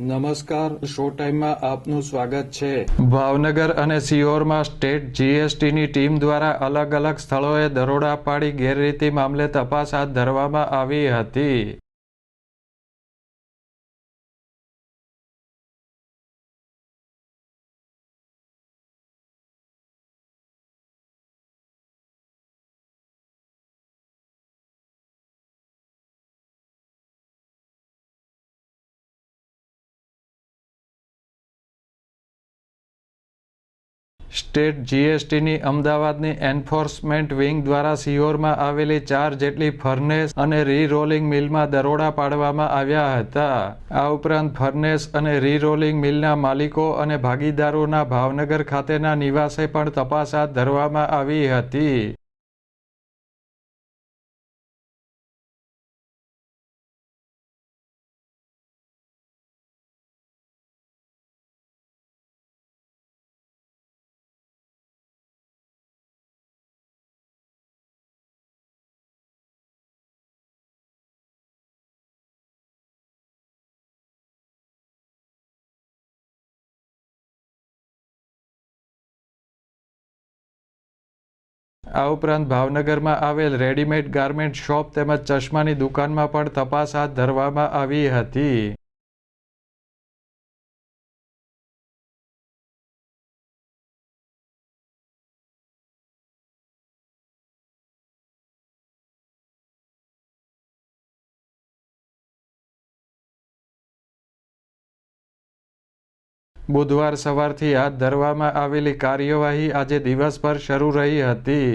નમસ્કાર, શો ટાઈમમાં આપનું સ્વાગત છે. ભાવનગર અને સિહોરમાં સ્ટેટ જીએસટીની ટીમ દ્વારા અલગ અલગ સ્થળોએ દરોડા પાડી ગેરરીતિ મામલે તપાસ હાથ ધરવામાં આવી હતી. સ્ટેટ જીએસટીની અમદાવાદની એન્ફોર્સમેન્ટ વિંગ દ્વારા સિહોરમાં આવેલી ચાર જેટલી ફર્નેસ અને રીરોલિંગ મિલમાં દરોડા પાડવામાં આવ્યા હતા. આ ઉપરાંત ફર્નેસ અને રીરોલિંગ મિલના માલિકો અને ભાગીદારોના ભાવનગર ખાતેના નિવાસે પણ તપાસ હાથ ધરવામાં આવી હતી. આ ઉપરાંત ભાવનગરમાં આવેલ રેડીમેડ ગાર્મેન્ટ શોપ તેમજ ચશ્માની દુકાનમાં પણ તપાસ હાથ ધરવામાં આવી હતી. બુધવાર સવારથી હાથ ધરવામાં આવેલી કાર્યવાહી આજે દિવસભર શરૂ રહી હતી.